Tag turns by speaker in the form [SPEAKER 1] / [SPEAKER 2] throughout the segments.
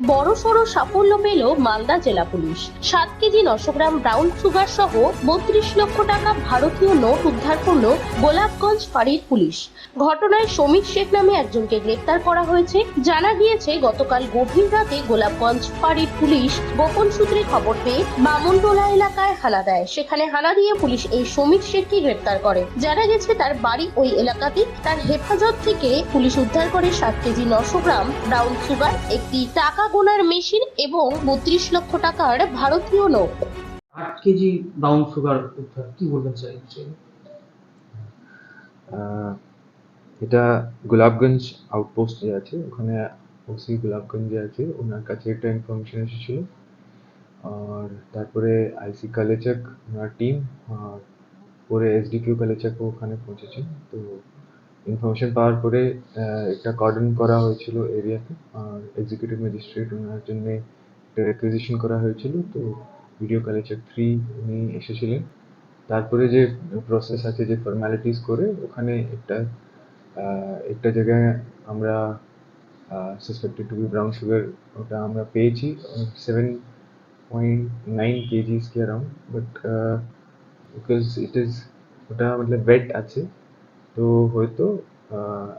[SPEAKER 1] বড় সড়ো সাফল্য পেল মালদা জেলা পুলিশ। সাত কেজি নশো গ্রাম ব্রাউন সুগার সহ বত্রিশ লক্ষ টাকা ভারতীয় নোট উদ্ধার করল গোলাপগঞ্জ ফাঁড়ির পুলিশ। ঘটনায় সমীর শেখ নামে একজনকে গ্রেপ্তার করা হয়েছে। জানা গিয়েছে, গতকাল গভীর রাতে গোলাপগঞ্জ ফাঁড়ির পুলিশ গোপন সূত্রে খবর পেয়ে বামনটোলা এলাকায় হানা দেয়। সেখানে হানা দিয়ে পুলিশ এই সমীর শেখকে গ্রেপ্তার করে। জানা গেছে, তার বাড়ি ওই এলাকাতে তার হেফাজত থেকে পুলিশ উদ্ধার করে সাত কেজি নশো গ্রাম ব্রাউন সুগার, একটি টাকা গোনার মেশিন এবং বত্রিশ লক্ষ টাকার ভারতীয় নোট
[SPEAKER 2] আট কেজি ব্রাউন সুগার উদ্ধার কি বলবেন স্যার
[SPEAKER 3] এটা গোলাপগঞ্জ আউটপোস্ট যে আছে ওখানে ওসি গোলাপগঞ্জ যে আছে ওনার কাছে একটা ইনফরমেশন এসেছিল। আর তারপরে আইসি কালেচাক ওনার টিম আর পরে এসডিকিউ কালেচাকও ওখানে পৌঁছেছে তো ইনফরমেশন পাওয়ার পরে একটা কর্ডন করা হয়েছিল এরিয়াতে আর এক্সিকিউটিভ ম্যাজিস্ট্রেট ওনার জন্য একটা রেকুইজিশন করা হয়েছিল। তো ভিডিও কালেচাক থ্রি উনি এসেছিলেন। তারপরে যে প্রসেস আছে, যে ফর্মালিটিস করে, ওখানে একটা একটা জায়গায় আমরা suspected to be brown sugar ওটা আমরা পেয়েছি seven point nine kgs K around but because it is ওটা মতলব ওয়েট আছে। তো হয়তো আহ,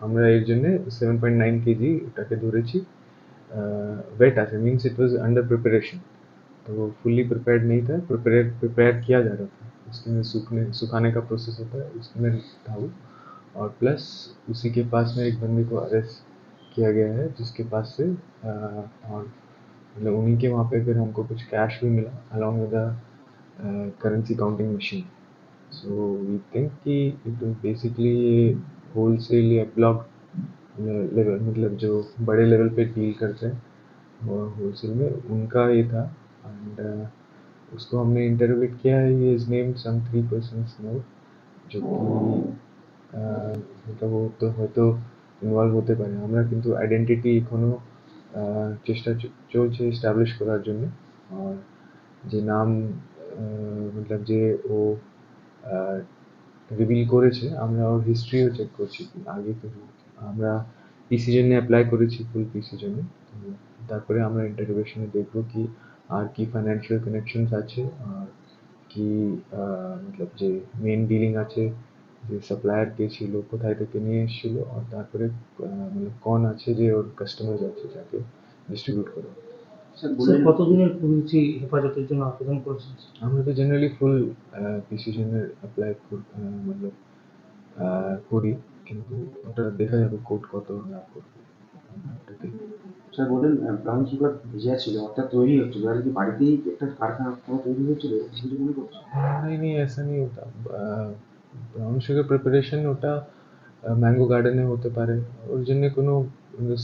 [SPEAKER 3] আমরা এর জন্য সেভেন পয়েন্ট নাইন কেজি ওটাকে ধরেছি वेट আছে means it was under preparation तो वो फुल्ली प्रिपेयर्ड नहीं था प्रिपेयर प्रिपेयर किया जा रहा था उसके में सूखने सुखाने का प्रोसेस होता है उसमें था वो और प्लस उसी के पास में एक बंदे को अरेस्ट किया गया है जिसके पास से अ, और मतलब उन्हीं के वहाँ पे फिर हमको कुछ कैश भी मिला along with currency counting machine so we think कि इट बेसिकली ये होल या ब्लॉक लेवल मतलब जो बड़े लेवल पे डील करते हैं वो होलसेल में उनका ये था एंड उसको हमने इंटरव्यूट किया है ये is name some three person no जो कि আহ, मतलब वो তো হয়তো ইনভলভ হতে পারে আমরা কিন্তু আইডেন্টিটি এখনো আহ, চেষ্টা চ- চলছে এস্টাবলিশ করার জন্য আর যে নাম আহ, মতলব যে ও রিভিল করেছে, আমরা ওর হিস্ট্রিও চেক করছি, আগে তো আমরা পিসি জন্য অ্যাপ্লাই করেছি ফুল পিসি জন্য তারপরে আমরা ইন্টারভিউশনে দেখব কি, আর কি ফাইন্যান্সিয়াল কানেকশনস আছে, আর কি মতলব যে মেন ডিলিং আছে, যে সাপ্লায়ার কে ছিল, কোথায় থেকে নিয়ে এসেছিল, আর তারপরে মানে কোন আছে যে ওর কাস্টমার আছে যাকে ডিস্ট্রিবিউট করে।
[SPEAKER 2] কতদিনের পিসি হেফাজতের জন্য আবেদন করেছেন?
[SPEAKER 3] আমরা তো জেনারেলি ফুল পিসিশনের অ্যাপ্লাই করি কিন্তু ওটা দেখা যাবে কোর্ট কত না করবে
[SPEAKER 4] স্যার বলেন ব্রাউন সুগার ভেজা ছিল অর্থাৎ তৈরি আর কি বাড়িতেই একটা কারখানা তৈরি মনে
[SPEAKER 3] এসা নেই ওটা ব্রাউন সুগার প্রিপারেশন ওটা ম্যাঙ্গো গার্ডেনে হতে পারে। ওর জন্য কোনো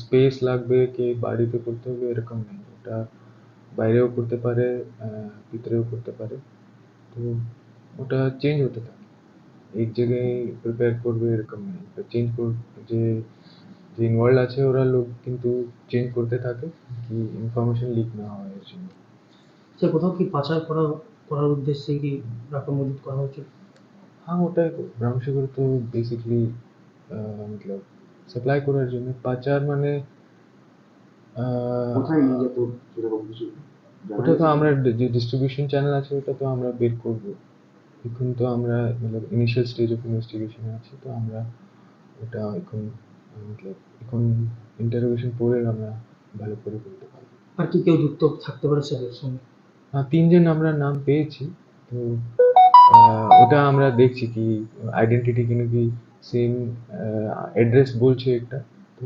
[SPEAKER 3] স্পেস লাগবে কে বাড়িতে করতে হবে এরকম নেই। এটা বাইরেও করতে পারে ভিতরেও করতে পারে। তো ওটা চেঞ্জ হতে থাকে। এক জায়গায় প্রিপেয়ার করবে এরকম নেই। চেঞ্জ কর যে যে ইনভলভ আছে ওরা লোক কিন্তু চেঞ্জ করতে থাকে কি ইনফরমেশন লিক না হয় এর জন্য।
[SPEAKER 2] সে কোথাও কি পাচার করা করার উদ্দেশ্যে কি রাখা মজুদ করা
[SPEAKER 3] হচ্ছে হ্যাঁ ওটাই ব্রাহ্মসেগুলো তো বেসিকলি মতলব সাপ্লাই করার জন্য। পাচার মানে
[SPEAKER 4] কোথায় নিয়ে যেত সেরকম কিছু?
[SPEAKER 3] ওটা তো আমরা যে ডিস্ট্রিবিউশন চ্যানেল আছে ওটা তো আমরা বের করব। এখন তো আমরা মানে ইনিশিয়াল স্টেজ অফ ইনভেস্টিগেশনে আছি তো আমরা ওটা এখন এখন ইন্টারোগেশন পরে আমরা ভালো করে বলতে পারব।
[SPEAKER 2] আর কি কেউ যুক্ত থাকতে পারে স্যার সঙ্গে?
[SPEAKER 3] হ্যাঁ তিনজন আমরা নাম পেয়েছি তো ওটা আমরা দেখছি কি আইডেন্টিটি কিনা কি সেম অ্যাড্রেস বলছে একটা তো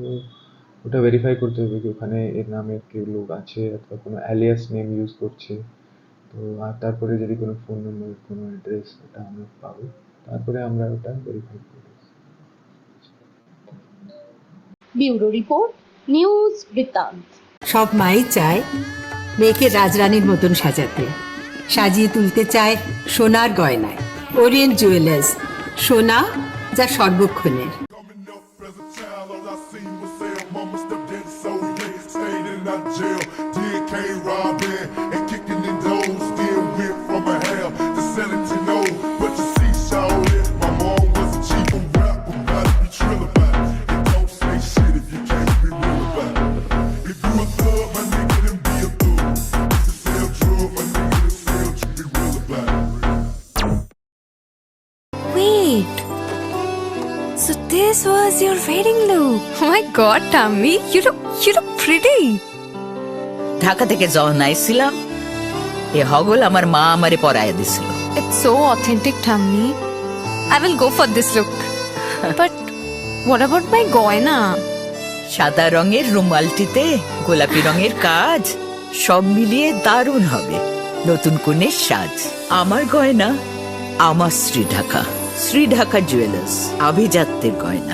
[SPEAKER 3] ওটা ভেরিফাই করতে হবে কি ওখানে এর নামে কেউ লোক আছে অথবা কোনো অ্যালিয়াস নেম ইউজ করছে। তো আর তারপরে যদি কোনো ফোন নম্বর কোনো অ্যাড্রেস ওটা আমরা পাবো। তারপরে আমরা ওটা ভেরিফাই করব।
[SPEAKER 1] ব্যুরো রিপোর্ট নিউজ বৃত্তান্ত।
[SPEAKER 5] সব মাই চায় মেয়েকে রাজরানীর মতন সাজাতে। সাজিয়ে তুলতে চায় সোনার গয়নায়। ওরিয়েন্ট জুয়েলার্স সোনা যা সর্বক্ষণের।
[SPEAKER 6] This your wedding look. Oh my god, Tammy, you look you look pretty.
[SPEAKER 7] Dhaka থেকে যখন আইছিলাম এ হগল আমার মা আমারে পরাইয়া দিছিল
[SPEAKER 6] It's so authentic, Tammy. I will go for this look. but what about my goina?
[SPEAKER 7] সাদা রঙের রুমালটিতে গোলাপি রঙের কাজ সব মিলিয়ে দারুণ হবে নতুন কনের সাজ আমার গয়না আমার শ্রী ঢাকা শ্রী ঢাকা জুয়েলার্স আভিজাত্যের গয়না